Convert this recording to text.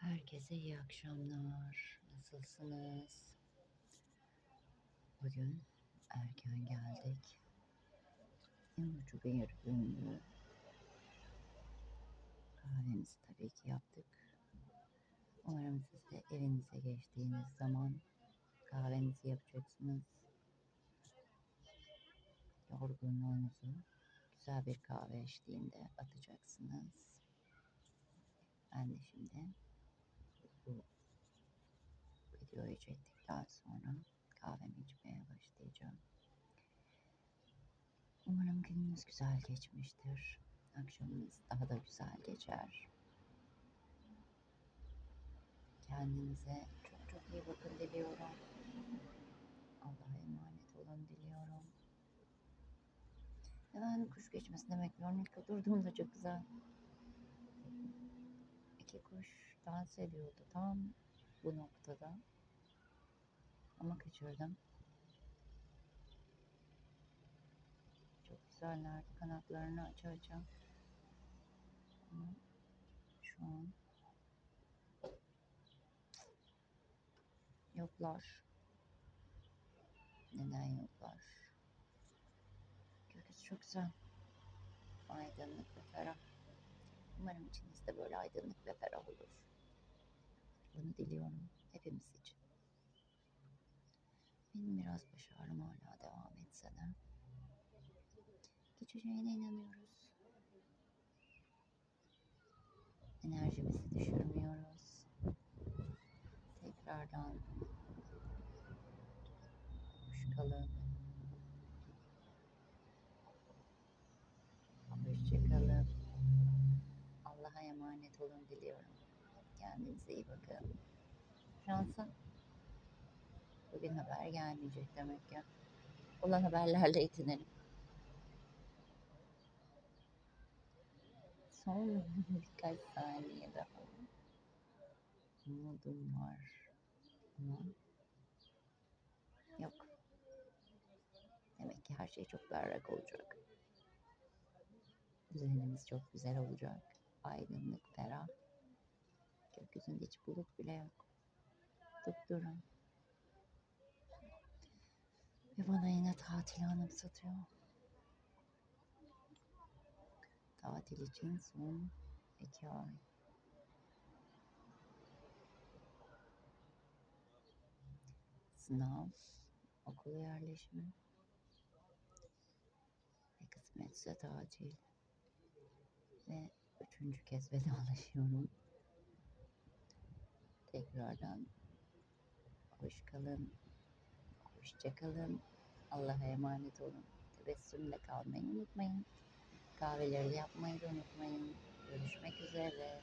Herkese iyi akşamlar. Nasılsınız? Bugün erken geldik. En ucu bir gündü. Kahvemizi tabii ki yaptık. Umarım siz de evinize geçtiğiniz zaman kahvenizi yapacaksınız. Yorgunluğunuzu güzel bir kahve eşliğinde atacaksınız. Ben de şimdi bu videoyu çektikten sonra kahvemi içmeye başlayacağım. Umarım gününüz güzel geçmiştir. Akşamınız daha da güzel geçer. Kendinize çok çok iyi bakın diliyorum. Allah'a emanet olun diliyorum. Hemen kuş geçmesini bekliyorum. İlk oturduğumda çok güzel. İki kuş dans ediyordu tam bu noktada. Ama kaçırdım. Çok güzellerdi. Kanatlarını aça aça. Şu an yoklar. Neden yoklar? Gökyüzü çok güzel. Aydınlık ve ferah. Umarım içinizde böyle aydınlık ve ferah olur. Bunu diliyorum hepimiz için. Benim biraz baş ağrım hala devam etse de. Geçeceğine inanıyoruz. Enerjimizi düşürmüyoruz. Tekrardan hoş kalın. Hoşçakalın. Allah'a emanet olun diliyorum. Kendinize iyi bakın. Şansa bugün haber gelmeyecek demek ki. Olan haberlerle yetinelim. Son birkaç saniye daha. Umudum var. Ama yok. Demek ki her şey çok berrak olacak. Düzenimiz çok güzel olacak. Aydınlık, ferah. Gökyüzünde hiç bulut bile yok. Dupduru. Ve bana yine tatil anımsatıyor. Tatil için son iki ay. Sınav, okul yerleşimi ve kısmetse tatil. Ve üçüncü kez vedalaşıyorum. Tekrardan hoş kalın, hoşça kalın. Allah'a emanet olun. Tebessümle kalmayı unutmayın. Kahveleri yapmayı da unutmayın. Görüşmek üzere.